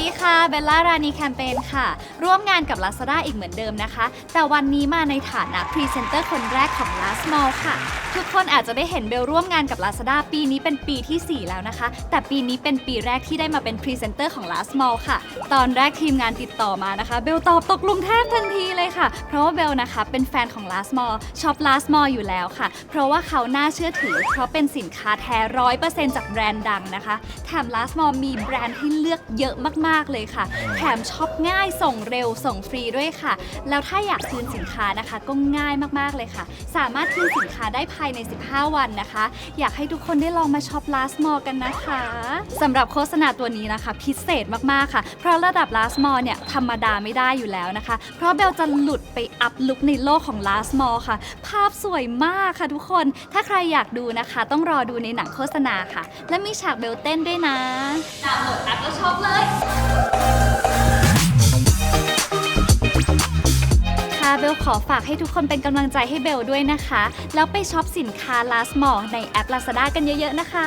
ดีค่ะ เบลล่ารานีแคมเปญค่ะ ร่วมงานกับ Lazada อีกเหมือนเดิมนะคะ แต่วันนี้มาในฐานะพรีเซนเตอร์คนแรกของ Last Mall ค่ะ ทุกคนอาจจะได้เห็นเบลร่วมงานกับ Lazada ปีนี้เป็นปีที่ 4 แล้วนะคะ แต่ปีนี้เป็นปีแรกที่ได้มาเป็นพรีเซนเตอร์ของ Last Mall ค่ะ ตอนแรกทีมงานติดต่อมานะคะ เบลตอบตกลงแทบทันทีเลยค่ะ เพราะว่าเบลนะคะเป็นแฟนของ Last Mall ช็อป Last Mall อยู่แล้วค่ะ เพราะว่าเขาน่าเชื่อถือ เพราะเป็นสินค้าแท้ร้อยเปอร์เซ็นต์จากแบรนด์ดังนะคะ แถม Last Mall มีแบรนด์ให้เลือกเยอะมากๆ เลยค่ะ แถมช็อปง่ายส่งเร็วส่งฟรีด้วยค่ะ แล้วถ้าอยากคืนสินค้านะคะ ก็ง่ายมากๆเลยค่ะ สามารถคืนสินค้าได้ภายใน 15 วันนะคะ อยากให้ทุกคนได้ลองมาช็อป Last Mall กันนะคะสำหรับโฆษณาตัวนี้นะคะ พิเศษมากๆค่ะ เพราะระดับ Last Mall เนี่ยธรรมดาไม่ได้อยู่แล้วนะคะ เพราะเบลจะหลุดไปอัพลุกในโลกของ Last Mall ค่ะ ภาพสวยมากค่ะทุกคน ถ้าใครอยากดูนะคะ ต้องรอดูในหนังโฆษณาค่ะ และมีฉากเบลเต้นด้วยนะ เบลขอฝากให้ทุกคนเป็นกำลังใจให้เบลด้วยนะคะ แล้วไปช็อปสินค้า Last Mall ในแอป Lazada กันเยอะๆนะคะ